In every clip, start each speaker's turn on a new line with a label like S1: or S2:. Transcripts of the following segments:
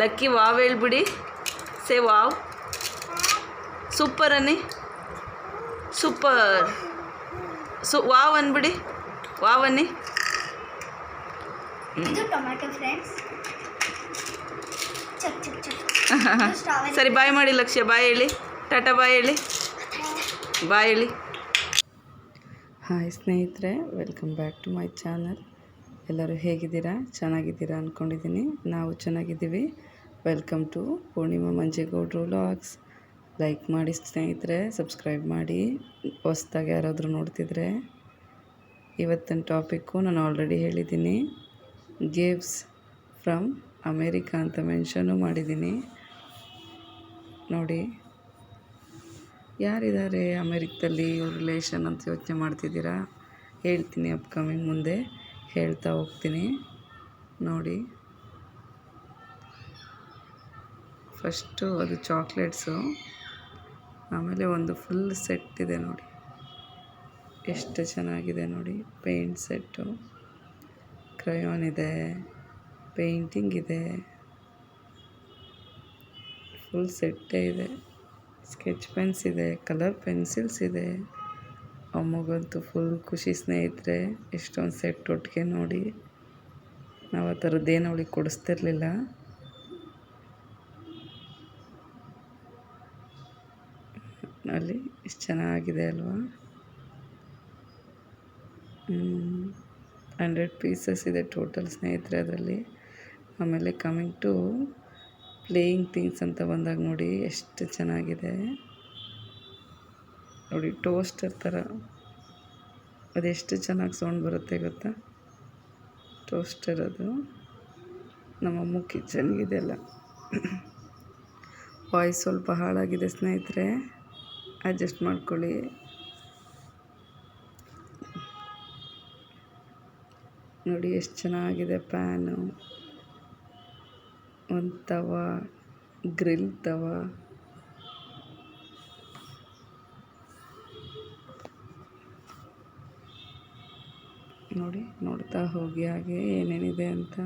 S1: Lucky wow ಹೇಳ್ಬಿಡಿ. Say wow. Super ಅನ್ನಿ. Super. ಸು ವಾವ್ ಅಂದ್ಬಿಡಿ ವಾವ್ ಅನ್ನಿ.
S2: ಇದು ಟೊಮ್ಯಾಟೊ ಫ್ರೆಂಡ್ಸ್. ಚಕ್ ಚಕ್ ಚಕ್
S1: ಸರಿ ಬಾಯ್ ಮಾಡಿ ಲಕ್ಷ್ಯ ಬಾಯ್ ಹೇಳಿ. ಟಾಟಾ ಬಾಯ್ ಹೇಳಿ. ಬಾಯ್ ಹೇಳಿ. ಹಾಯ್ ಸ್ನೇಹಿತರೆ welcome back to my channel ಎಲ್ಲರೂ ಹೇಗಿದ್ದೀರಾ? ಚೆನ್ನಾಗಿದ್ದೀರಾ ಅಂದ್ಕೊಂಡಿದ್ದೀನಿ ನಾವು ಚೆನ್ನಾಗಿದ್ದೀವಿ. Welcome to Poornima Manjegowdru vlogs like ಮಾಡಿ, ಸ್ನೇಹಿತರೆ ಸಬ್ಸ್ಕ್ರೈಬ್ ಮಾಡಿ. ಹೊಸ್ದಾಗಿ ಯಾರಾದರೂ ನೋಡ್ತಿದ್ರೆ ಇವತ್ತಿನ ಟಾಪಿಕ್ಕು ನಾನು ಆಲ್ರೆಡಿ ಹೇಳಿದ್ದೀನಿ. ಗೇವ್ಸ್ ಫ್ರಮ್ ಅಮೇರಿಕಾ ಅಂತ ಮೆನ್ಷನು ಮಾಡಿದ್ದೀನಿ. ನೋಡಿ, ಯಾರಿದ್ದಾರೆ ಅಮೇರಿಕದಲ್ಲಿ ರಿಲೇಷನ್ ಅಂತ ಯೋಚನೆ ಮಾಡ್ತಿದ್ದೀರಾ? ಹೇಳ್ತೀನಿ ಅಪ್ಕಮಿಂಗ್ ಮುಂದೆ. ಹೇಳ್ತಾ ಹೋಗ್ತೀನಿ. ನೋಡಿ. ಫಸ್ಟು ಅದು ಚಾಕ್ಲೇಟ್ಸು. ಆಮೇಲೆ ಒಂದು ಫುಲ್ ಸೆಟ್ ಇದೆ ನೋಡಿ. ಎಷ್ಟು ಚೆನ್ನಾಗಿದೆ ನೋಡಿ. Paint set. ಕ್ರಯೋನ್ ಇದೆ. ಪೇಂಟಿಂಗ್ ಇದೆ. ಫುಲ್ ಸೆಟ್ಟೇ ಇದೆ. ಸ್ಕೆಚ್ ಪೆನ್ಸ್ ಇದೆ. ಕಲರ್ ಪೆನ್ಸಿಲ್ಸ್ ಇದೆ. ಅಮ್ಮಗಂತೂ ಫುಲ್ ಖುಷಿ ಸ್ನೇಹಿತರೆ, ಎಷ್ಟೊಂದು ಸೆಟ್ ಒಟ್ಟಿಗೆ ನೋಡಿ. ನಾವು ಆ ಥರದ್ದೇನು ಅವಳಿಗೆ ಕೊಡಿಸ್ತಿರ್ಲಿಲ್ಲ. ಅಲ್ಲಿ ಇಷ್ಟು ಚೆನ್ನಾಗಿದೆ ಅಲ್ವಾ? ಹಂಡ್ರೆಡ್ ಪೀಸಸ್ ಇದೆ ಟೋಟಲ್ ಸ್ನೇಹಿತರೆ ಅದರಲ್ಲಿ. ಆಮೇಲೆ ಕಮಿಂಗ್ ಟು ಪ್ಲೇಯಿಂಗ್ ಥಿಂಗ್ಸ್ ಅಂತ ಬಂದಾಗ ನೋಡಿ, ಎಷ್ಟು ಚೆನ್ನಾಗಿದೆ. ನೋಡಿ ಟೋಸ್ಟರ್ ಥರ. ಅದೆಷ್ಟು ಚೆನ್ನಾಗಿ ಸೌಂಡ್ ಬರುತ್ತೆ ಗೊತ್ತಾ? ಟೋಸ್ಟರ್ ಅದು ನಮ್ಮಮ್ಮ ಕಿಚನ್ಗಿದೆಲ್ಲ ವಾಯ್ಸ್ ಸ್ವಲ್ಪ ಹಾಳಾಗಿದೆ ಸ್ನೇಹಿತರೆ. ಅಡ್ಜಸ್ಟ್ ಮಾಡ್ಕೊಳ್ಳಿ. ನೋಡಿ, ಎಷ್ಟು ಚೆನ್ನಾಗಿದೆ ಪ್ಯಾನು ಒಂದು ತವ ಗ್ರಿಲ್ ತವ. ನೋಡಿ ನೋಡ್ತಾ ಹೋಗಿ ಹಾಗೆ ಏನೇನಿದೆ ಅಂತ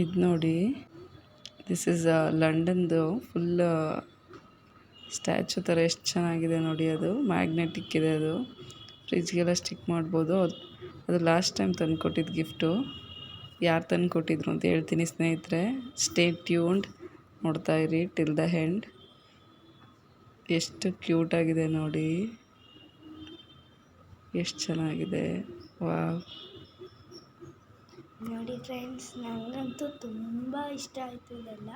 S1: ಇದು ನೋಡಿ. ದಿಸ್ ಇಸ್ ಲಂಡನ್ದು ಫುಲ್ ಸ್ಟ್ಯಾಚು ಥರ ಎಷ್ಟು ಚೆನ್ನಾಗಿದೆ ನೋಡಿ ಅದು. ಮ್ಯಾಗ್ನೆಟಿಕ್ ಇದೆ ಅದು. ಫ್ರಿಜ್ಗೆಲ್ಲ ಸ್ಟಿಕ್ ಮಾಡ್ಬೋದು. ಅದು ಲಾಸ್ಟ್ ಟೈಮ್ ತಂದು ಕೊಟ್ಟಿದ್ದು ಗಿಫ್ಟು ಯಾರು ತಂದು ಕೊಟ್ಟಿದ್ರು ಅಂತ ಹೇಳ್ತೀನಿ ಸ್ನೇಹಿತರೆ. ಸ್ಟೇ ಟ್ಯೂನ್ಡ್ ನೋಡ್ತಾ ಇರಿ ಟಿಲ್ ದ ಹೆಂಡ್ ಎಷ್ಟು ಕ್ಯೂಟಾಗಿದೆ ನೋಡಿ. ಎಷ್ಟು ಚೆನ್ನಾಗಿದೆ. ವಾವ್
S2: ನೋಡಿ ಫ್ರೆಂಡ್ಸ್ ನನಗಂತೂ ತುಂಬ ಇಷ್ಟ ಆಯಿತು ಇದೆಲ್ಲ.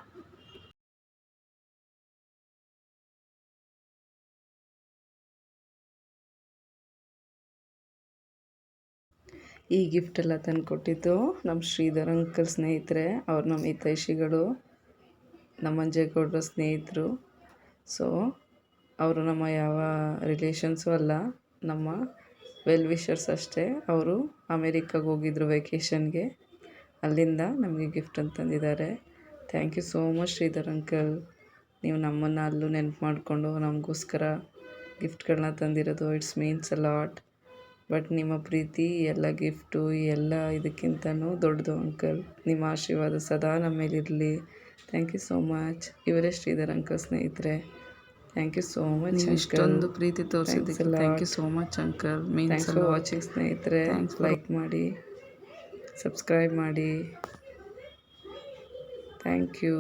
S1: ಈ ಗಿಫ್ಟ್ ಎಲ್ಲ ತಂದು ಕೊಟ್ಟಿದ್ದು ನಮ್ಮ ಶ್ರೀಧರ್ ಅಂಕಲ್ ಸ್ನೇಹಿತರೆ, ಅವ್ರು ನಮ್ಮ ಹಿತೈಷಿಗಳು ನಮ್ಮ ಮಂಜೇಗೌಡರ ಸ್ನೇಹಿತರು. ಸೊ ಅವರು ನಮ್ಮ ಯಾವ ರಿಲೇಷನ್ಸು ಅಲ್ಲ, ನಮ್ಮ ವೆಲ್ ವಿಷರ್ಸ್ ಅಷ್ಟೇ. ಅವರು ಅಮೇರಿಕಾಗೆ ಹೋಗಿದ್ರು ವೆಕೇಷನ್ಗೆ. ಅಲ್ಲಿಂದ ನಮಗೆ ಗಿಫ್ಟ್ ಅಂತ ತಂದಿದ್ದಾರೆ. Thank you so much Sridhar uncle. ನೀವು ನಮ್ಮನ್ನು ಅಲ್ಲೂ ನೆನಪು ಮಾಡಿಕೊಂಡು ನಮಗೋಸ್ಕರ ಗಿಫ್ಟ್ಗಳನ್ನ ತಂದಿರೋದು. It's means a lot. But ನಿಮ್ಮ ಪ್ರೀತಿ, ಎಲ್ಲ ಗಿಫ್ಟು, ಎಲ್ಲ ಇದಕ್ಕಿಂತನೂ ದೊಡ್ಡದು ಅಂಕಲ್. ನಿಮ್ಮ ಆಶೀರ್ವಾದ ಸದಾ ನಮ್ಮ ಮೇಲಿರಲಿ ಥ್ಯಾಂಕ್ ಯು ಸೋ ಮಚ್. ಇವರೇ ಶ್ರೀಧರ್ ಅಂಕಲ್ ಸ್ನೇಹಿತರೆ. ಥ್ಯಾಂಕ್ ಯು ಸೋ ಮಚ್ ಇಷ್ಟೊಂದು ಪ್ರೀತಿ ತೋರಿಸಿದ್ದಕ್ಕೆ thank you so much uncle means for watching ಸ್ನೇಹಿತರೆ. ಲೈಕ್ ಮಾಡಿ ಸಬ್ಸ್ಕ್ರೈಬ್ ಮಾಡಿ. Thank you